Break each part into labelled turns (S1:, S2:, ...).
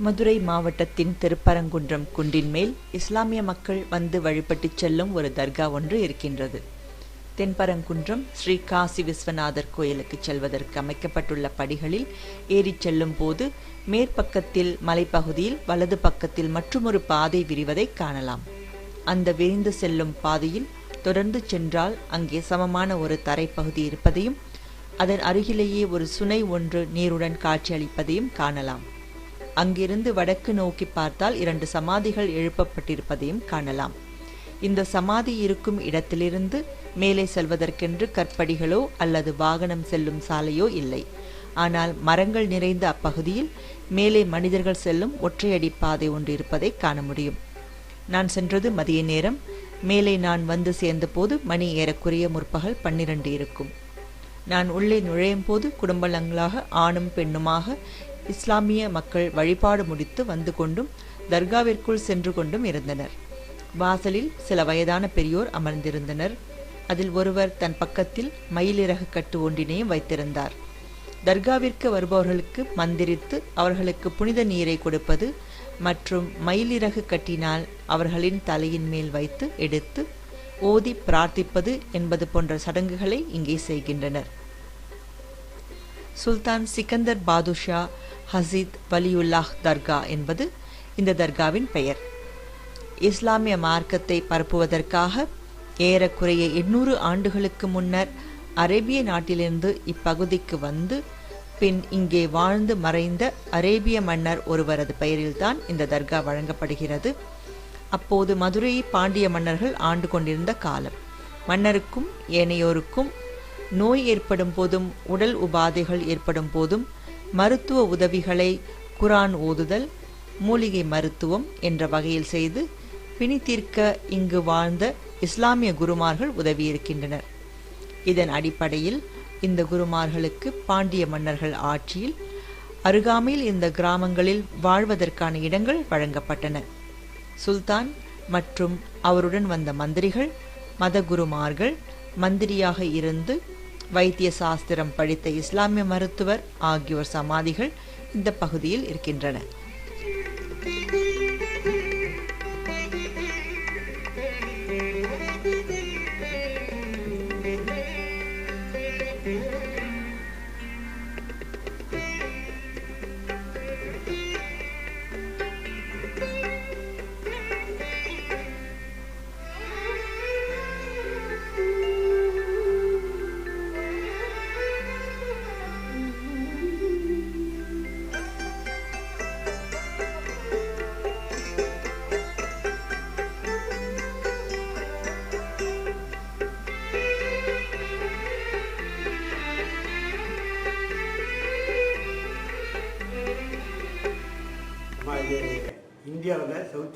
S1: மதுரை மாவட்டத்தின் திருப்பரங்குன்றம் குன்றின் மேல் இஸ்லாமிய மக்கள் வந்து வழிபட்டுச் செல்லும் ஒரு தர்கா ஒன்று இருக்கின்றது. தென்பரங்குன்றம் ஸ்ரீ காசி விஸ்வநாதர் கோயிலுக்கு செல்வதற்கு அமைக்கப்பட்டுள்ள படிகளில் ஏறிச் செல்லும் போது மேற்பக்கத்தில் மலைப்பகுதியில் வலது பக்கத்தில் மற்றுமொரு பாதை விரிவதை காணலாம். அந்த விரிந்து செல்லும் பாதையில் தொடர்ந்து சென்றால் அங்கே சமமான ஒரு தரைப்பகுதி இருப்பதையும் அதன் அருகிலேயே ஒரு சுனை ஒன்று நீருடன் காட்சியளிப்பதையும் காணலாம். அங்கிருந்து வடக்கு நோக்கி பார்த்தால் இரண்டு சமாதிகள் எழுப்பப்பட்டிருப்பதையும் காணலாம். இந்த சமாதி இருக்கும் இடத்திலிருந்து மேலே செல்வதற்கென்று கற்படிகளோ அல்லது வாகனம் செல்லும் சாலையோ இல்லை. ஆனால் மரங்கள் நிறைந்த அப்பகுதியில் மேலே மனிதர்கள் செல்லும் ஒற்றையடி பாதை ஒன்று இருப்பதை காண முடியும். நான் சென்றது மதிய நேரம். மேலே நான் வந்து சேர்ந்தபோது மணி ஏறக்குறைய முற்பகல் பன்னிரண்டு இருக்கும். நான் உள்ளே நுழையும் போது குடும்பங்களாக ஆணும் பெண்ணுமாக இஸ்லாமிய மக்கள் வழிபாடு முடித்து வந்து கொண்டும் தர்காவிற்குள் சென்று கொண்டும் இருந்தனர். வாசலில் சில வயதான பெரியோர் அமர்ந்திருந்தனர். அதில் ஒருவர் தன் பக்கத்தில் மயிலிறகு கட்டு ஒன்றினையும் வைத்திருந்தார். தர்காவிற்கு வருபவர்களுக்கு மந்திரித்து அவர்களுக்கு புனித நீரை கொடுப்பது மற்றும் மயிலிறகு கட்டினால் அவர்களின் தலையின் மேல் வைத்து எடுத்து ஓதி பிரார்த்திப்பது என்பது போன்ற சடங்குகளை இங்கே செய்கின்றனர். சுல்தான் சிக்கந்தர் பாதுஷா ஹசீத் வலியுல்லாஹ் தர்கா என்பது இந்த தர்காவின் பெயர். இஸ்லாமிய மார்க்கத்தை பரப்புவதற்காக ஏறக்குறைய எண்ணூறு ஆண்டுகளுக்கு முன்னர் அரேபிய நாட்டிலிருந்து இப்பகுதிக்கு வந்து பின் இங்கே வாழ்ந்து மறைந்த அரேபிய மன்னர் ஒருவரது பெயரில்தான் இந்த தர்கா வழங்கப்படுகிறது. அப்போது மதுரையை பாண்டிய மன்னர்கள் ஆண்டு கொண்டிருந்த காலம். மன்னருக்கும் ஏனையோருக்கும் நோய் ஏற்படும் போதும் உடல் உபாதைகள் ஏற்படும் போதும் மருத்துவ உதவிகளை குரான் ஓதுதல் மூலிகை மருத்துவம் என்ற வகையில் செய்து பிணி தீர்க்க இங்கு வாழ்ந்த இஸ்லாமிய குருமார்கள் உதவியிருக்கின்றனர். இதன் அடிப்படையில் இந்த குருமார்களுக்கு பாண்டிய மன்னர்கள் ஆட்சியில் அருகாமையில் இந்த கிராமங்களில் வாழ்வதற்கான இடங்கள் வழங்கப்பட்டன. சுல்தான் மற்றும் அவருடன் வந்த மந்திரிகள் மதகுருமார்கள் மந்திரியாக இருந்து வைத்திய சாஸ்திரம் படித்த இஸ்லாமிய மருத்துவர் ஆகியோர் சமாதிகள் இந்த பகுதியில் இருக்கின்றன.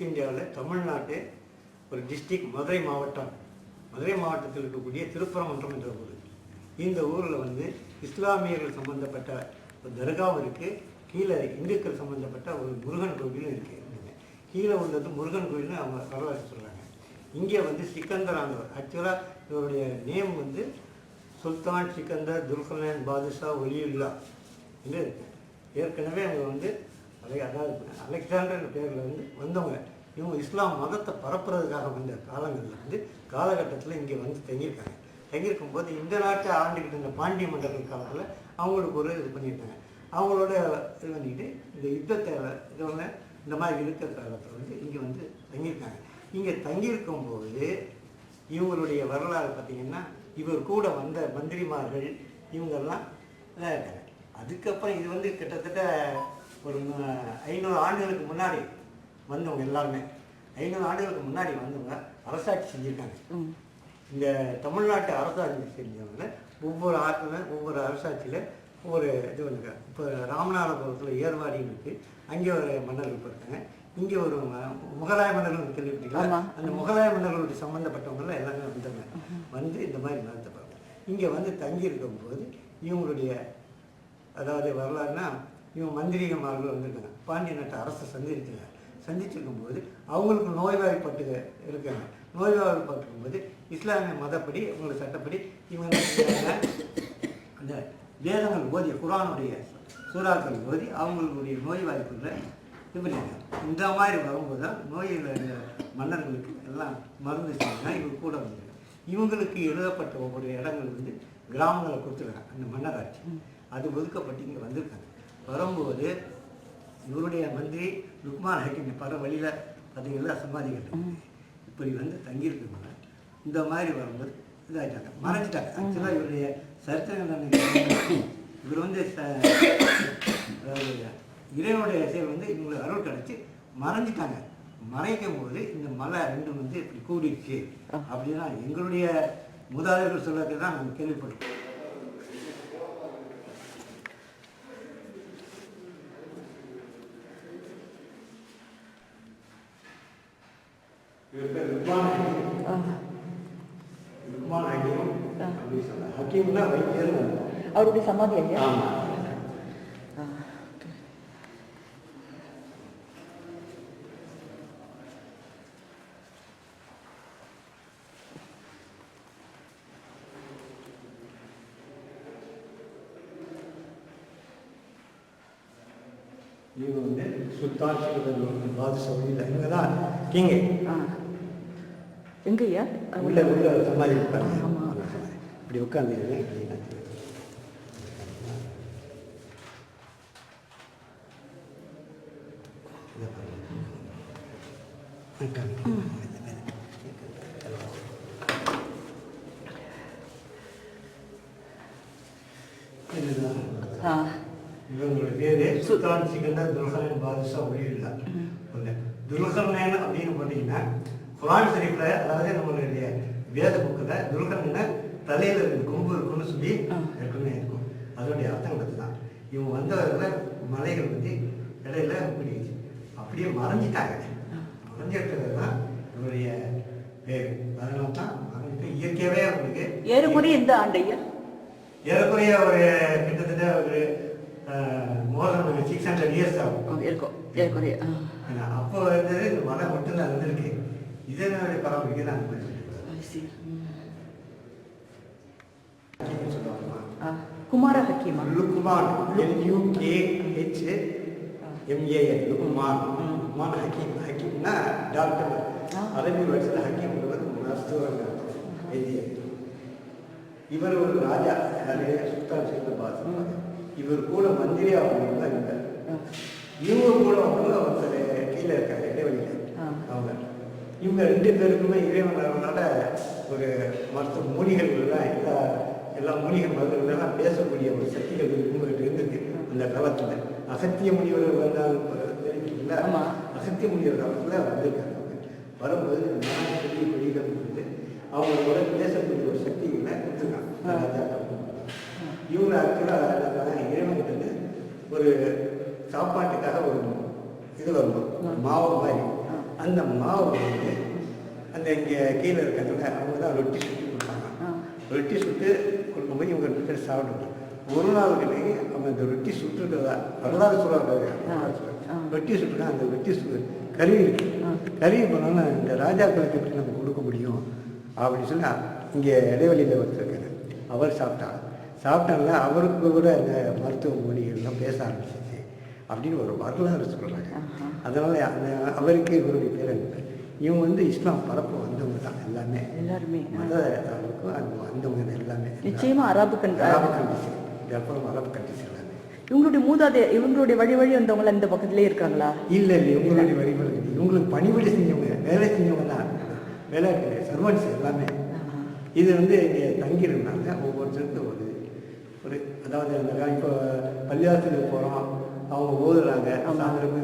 S2: சவுத் இந்தியாவில் தமிழ்நாட்டு ஒரு டிஸ்ட்ரிக்ட் மதுரை மாவட்டம். மதுரை மாவட்டத்தில் இருக்கக்கூடிய திருப்பரங்குன்றம் என்ற ஊர். இந்த ஊரில் வந்து இஸ்லாமியர்கள் சம்பந்தப்பட்ட ஒரு தர்காவும் இருக்குது கீழே இந்துக்கள் சம்பந்தப்பட்ட ஒரு முருகன் கோவிலும் இருக்குது கீழே உள்ளது முருகன் கோவில்னு அவங்க வரலாறு சொல்கிறாங்க இங்கே வந்து சிக்கந்தரானவர். ஆக்சுவலாக இவருடைய நேம் வந்து சுல்தான் சிக்கந்தர் துல்கலன் பாதுஷா ஒலியுல்லா இது ஏற்கனவே அவங்க வந்து அதாவது அலெக்சாண்டர் பேரில் வந்து வந்தவங்க இவங்க இஸ்லாம் மதத்தை பரப்புறதுக்காக வந்த காலங்களில் வந்து காலகட்டத்தில் இங்கே வந்து தங்கியிருக்காங்க. தங்கியிருக்கும் போது இந்த நாட்டை ஆண்டுக்கிட்டு இருந்த பாண்டிய மண்டல காலத்தில் அவங்களுக்கு ஒரு இது பண்ணியிருக்காங்க. அவங்களோட இது பண்ணிக்கிட்டு இந்த யுத்தத்தை இது வந்து இந்த மாதிரி இருக்கிற காலத்தில் வந்து இங்கே வந்து தங்கியிருக்காங்க. இங்கே தங்கியிருக்கும் போது இவங்களுடைய வரலாறு பார்த்தீங்கன்னா இவர் கூட வந்த மந்திரிமார்கள் இவங்கெல்லாம் இதாக இருக்காங்க அதுக்கப்புறம் இது வந்து கிட்டத்தட்ட ஒரு ஐநூறு ஆண்டுகளுக்கு முன்னாடி வந்தவங்க எல்லாருமே ஐநூறு ஆண்டுகளுக்கு முன்னாடி வந்தவங்க அரசாட்சி செஞ்சுருக்காங்க. இந்த தமிழ்நாட்டு அரசாட்சி செஞ்சவங்க ஒவ்வொரு ஆற்றுல ஒவ்வொரு அரசாட்சியில் ஒவ்வொரு இது வந்துருக்காங்க இப்போ ராமநாதபுரத்தில் ஏர்வாடின்னு இருக்குது அங்கே ஒரு மன்னர்கள் இருக்காங்க இங்கே ஒரு முகலாய மன்னர்கள் கேள்விப்பட்டீங்களா அந்த முகலாய மன்னர்களுடைய சம்மந்தப்பட்டவங்கலாம் எல்லாமே வந்தாங்க வந்து இந்த மாதிரி நடத்தப்படுறாங்க இங்கே வந்து தங்கி இருக்கும்போது இவங்களுடைய அதாவது வரலாறுனா இவங்க மந்திரிகமார்கள் வந்திருக்காங்க. பாண்டிய நாட்டு அரசை சந்திருக்காங்க சந்திச்சிருக்கும் போது அவங்களுக்கு நோய்வாய்ப்பட்டு இருக்காங்க. நோய்வாய்ப்பட்டிருக்கும் போது இஸ்லாமிய மதப்படி அவங்களோட சட்டப்படி இவங்க? அந்த வேதங்கள் ஓதி குரானுடைய சூறாக்கள் ஓதி அவங்களுடைய நோய் வாய்ப்புகளை இந்த மாதிரி வரும்போது தான் நோயில் மன்னர்களுக்கு எல்லாம் மருந்து செய்யலாம் இவங்க கூட வந்து இவங்களுக்கு எழுதப்பட்ட ஒவ்வொரு இடங்கள் வந்து கிராமங்களை கொடுத்துருக்காங்க. அந்த மன்னராட்சி. அது ஒதுக்கப்பட்டு இங்கே வந்திருக்காங்க. வரும்போது இவருடைய மந்திரி லுக்மான் ஹக்கீம் பல வழியில் பார்த்தீங்கன்னா சமாதிகள் இப்படி வந்து தங்கியிருக்கிறவங்க இந்த மாதிரி வரும்போது இதாகிட்டாங்க மறைஞ்சிட்டாங்க. ஆக்சுவலாக இவருடைய சரித்திரங்கள் இவர் வந்து இறைவனுடைய செயல் வந்து இவங்களுக்கு அருள் கிடச்சி மறைஞ்சிட்டாங்க. மறைக்கும் போது இந்த மலை ரெண்டும் வந்து இப்படி கூடிடுச்சு. அப்படின்னா எங்களுடைய மூதாதையர்கள் சொல்லறது தான் நாங்கள் கேள்விப்பட்டோம் இவர் பேர் ருக்மான் ஹக்கீம்.
S1: ஆ.
S2: ருக்மான் ஹக்கீம்
S1: ஆ.
S2: அப்படின்னு சொன்னாங்க ஹக்கீம்னா வைத்தியர்
S1: அவருடைய சமாதி ஐயா
S2: ஆமா
S1: ஆ, ஓகே.
S2: இவங்க வந்து சுல்தான் சிவதன் பாதுஷா இல்லை இவங்க தான் கிங்கு
S1: ஆ. எங்க ஐயா
S2: உள்ள உள்ள சமாதி. இப்படி உட்காந்து இதுதான்
S1: ஆ.
S2: இவங்களோட பேரு சுல்தான் சிகந்தர் துல்கரன் பாதுஷா ஒன்று துல்கர்னேன் அப்படின்னு பார்த்தீங்கன்னா குரான் ஷரீஃப்ல அதாவது நம்மளுடைய வேத புக்கில் துல்கர்ன தலையில ரெண்டு கொம்பு இருக்குன்னு சொல்லி. ஏற்கனவே இருக்கும். அதோடைய அர்த்தம் அதுதான். இவங்க வந்தவர்கள மலைகள் வந்து இடையில பிடிச்சு அப்படியே மறைஞ்சிட்டாங்க. மறைஞ்சிட்டது தான் இவருடைய பேர். அதனால தான் மறைஞ்சிட்டு இயற்கையாகவே அவங்களுக்கு
S1: ஏறுமுறை எந்த ஆண்டு ஐயா
S2: ஏறக்குறைய ஒரு கிட்டத்தட்ட ஒரு மோதல் சிக்ஸ் ஹண்ட்ரட் இயர்ஸ் ஆகும்.
S1: இருக்கும். ஏறக்குறைய
S2: அப்போ வந்து இந்த மலை மட்டும்தான் இருந்திருக்கு.
S1: ம்.
S2: ஹக்கீம்னு சொல்லுவாங்கம்மா.
S1: ஆ. குமார ஹக்கீமா
S2: Luqman L U K H M A N Lukman
S1: ம்.
S2: லுக்மான் ஹக்கீம் ஹக்கீம்னா டாக்டர்
S1: ஆ.
S2: அரபி வருஷத்தில் ஹக்கீம் மருத்துவர் எழுதிய இவர் ஒரு ராஜா யாரு சுல்தான் சிங்க பாஸ். இவர் கூட மந்திரி அவங்க தான் இருந்தார். இவங்க கூட வந்து ஒருத்தர் கீழே இருக்காங்க இடைவெளியில். அவங்க இவங்க ரெண்டு பேருக்குமே இறைவனால ஒரு மருத்துவ மூலிகைகள்லாம் எல்லா எல்லா மூலிகை மருந்துகளெல்லாம் பேசக்கூடிய ஒரு சக்திகள் இவங்ககிட்ட இருந்திருக்கு அந்த காலத்தில் அசத்திய முனிவர்கள் வந்தாலும் தெரியுங்களா. அசத்திய முனிவர் காலத்தில் வந்திருக்காங்க. வரும்போது நான் பெரிய கொடிகள் வந்து அவங்களோட பேசக்கூடிய ஒரு சக்திகளை கொடுத்துருக்காங்க இவங்க ஆக்சுவலாக இறைவன்கிட்ட இருந்து ஒரு சாப்பாட்டுக்காக ஒரு இது வரணும். மாவு மாதிரி. அந்த மாவு வந்து அந்த இங்கே கீழே இருக்கிறவங்க அவங்க தான் ரொட்டி சுட்டு கொடுப்பாங்க. ரொட்டி சுட்டு கொடுக்கும்போது இவங்க ரெண்டு பேர் சாப்பிடுவாங்க. ஒரு நாள் கிடையாது அவங்க அந்த ரொட்டி சுட்டுறதா வரலாறு சொல்லுவாங்க. ரொட்டி சுட்டுனா அந்த ரொட்டி சு கறி இருக்கு. கறி போனாலும் இந்த ராஜாக்களுக்கு எப்படி நம்ம கொடுக்க முடியும்? அப்படின்னு சொல்லி இங்கே இடைவெளியில் ஒருத்தருக்காரு அவர் சாப்பிட்டாங்க சாப்பிட்டாங்க அவருக்கு கூட இந்த மருத்துவ மொழிகள்லாம் பேச ஆரம்பிச்சிச்சு அப்படின்னு ஒரு வரலாறு சொல்கிறாங்க. அதனால அந்த அவருக்கு இவருடைய பேர் என்ன? இவங்க வந்து இஸ்லாம் பரப்பு வந்தவங்க தான் எல்லாமே.
S1: எல்லாருமே.
S2: மத அவருக்கும் அது வந்தவங்க தான் எல்லாமே.
S1: நிச்சயமா அரபு கண்ட்ரி.
S2: அரபு கண்ட்ரிஸ் அப்புறம் அரபு கண்ட்ரிஸ் எல்லாமே
S1: இவங்களுடைய மூதாதை இவங்களுடைய வழி வழி வந்தவங்க இந்த பக்கத்திலே இருக்காங்களா?
S2: இல்லை இல்லை இவங்களுடைய வழிமுறை இல்லை. இவங்களுக்கு பணிவிடை செஞ்சவங்க வேலை செஞ்சவங்க தான். வேலை சர்வன்ஸ் எல்லாமே. இது வந்து இங்கே தங்கியிருந்தாங்க. ஒவ்வொருத்தருக்கும் ஒரு ஒரு அதாவது அந்த இப்போ பள்ளியாசலுக்கு போகிறோம் அவங்க ஓதுறாங்க. சாயந்தரம்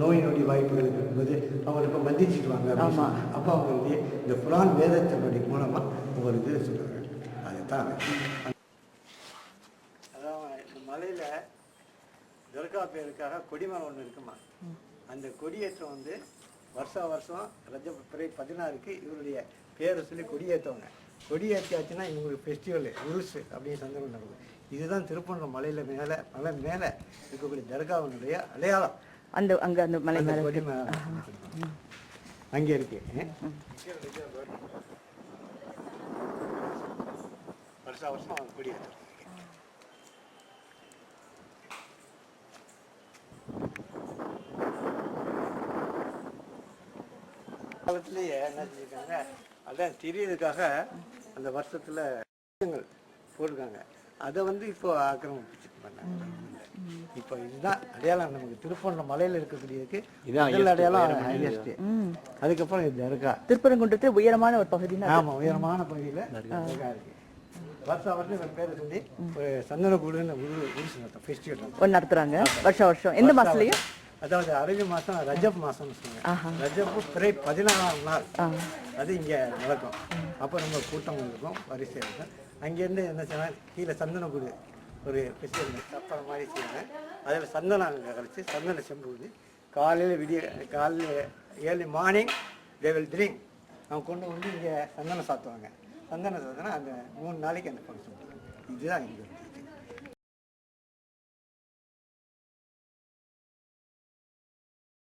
S2: நோய் நொடி வாய்ப்புகள் இருக்கும்போது அவங்க இப்போ மந்திச்சிட்டு வாங்க அப்படின்னு
S1: ஆமா.
S2: சொன்னாங்க. அப்போ அவங்க வந்து இந்த குரான் வேதத்தினுடைய மூலமாக ஒவ்வொரு இது சொல்லுவாங்க அதுதான். அதான் இந்த மலையில் துர்கா பேருக்காக கொடிமரம் ஒன்று இருக்குமா? அந்த கொடியேற்றம் வந்து வருஷா வருஷம் ரஜ பிறை பதினாறுக்கு இவருடைய பேரை சொல்லி கொடியேற்றுவாங்க. கொடியேற்றியாச்சுன்னா இவங்களுக்கு ஃபெஸ்டிவல் உருசு அப்படின்னு சந்தர்ப்பம் நடக்கும் இதுதான் திருப்பூர் மலையில் மேலே மலை மேலே இருக்கக்கூடிய தர்காவினுடைய அடையாளம்.
S1: அந்த அங்க அந்த மலை மேல
S2: கொடி அங்கே இருக்கு. வருஷா வருஷம் கொடியேற்றம் காலத்திலேயே என்ன செஞ்சிருக்காங்க? அதான் தெரியறதுக்காக அந்த வருஷத்துல விஷயங்கள் போட்டிருக்காங்க. அதை வந்து இப்போ ஆக்கிரமிச்சு பண்ணாங்க. இப்போ இதுதான் அடையாளம். நமக்கு திருப்பண்ண மலையில இருக்கக்கூடியதுக்கு முதல் அடையாளம் ஹையஸ்ட் அதுக்கப்புறம் இது தர்கா
S3: திருப்பரங்குன்றத்தில் உயரமான ஒரு பகுதினா
S2: ஆமா உயரமான பகுதியில இருக்கு. வருஷம் வருஷம் இவன் பேரை சொல்லி ஒரு சந்தனக்கூடுன்னு ஃபெஸ்டிவல்
S3: நடத்துறாங்க. வருஷம் வருஷம். எந்த மாசத்துலயும்?
S2: அதாவது அரபி மாசம் ரஜப் மாசம்னு சொல்லுவாங்க ரஜப்பு பிறை பதினாறாம் நாள். அது இங்க நடக்கும். அப்போ நம்ம கூட்டம் இருக்கும் வரிசை இருக்கும். அங்கேருந்து என்ன செய்யலாம் கீழே சந்தனக்கூடு ஒரு ஃபெஸ்டிவல் சப்பரம் மாதிரி செய்வாங்க. அதில் சந்தனம் கழிச்சு சந்தன செம்பு ஊதி காலையில் விடிய காலையில் early morning they will drink அவங்க கொண்டு வந்து இங்கே சந்தனம் சாத்துவாங்க. சந்தனம் சாத்தினா அந்த மூணு நாளைக்கு அந்த ஃபங்க்ஷன் இதுதான் இங்கே.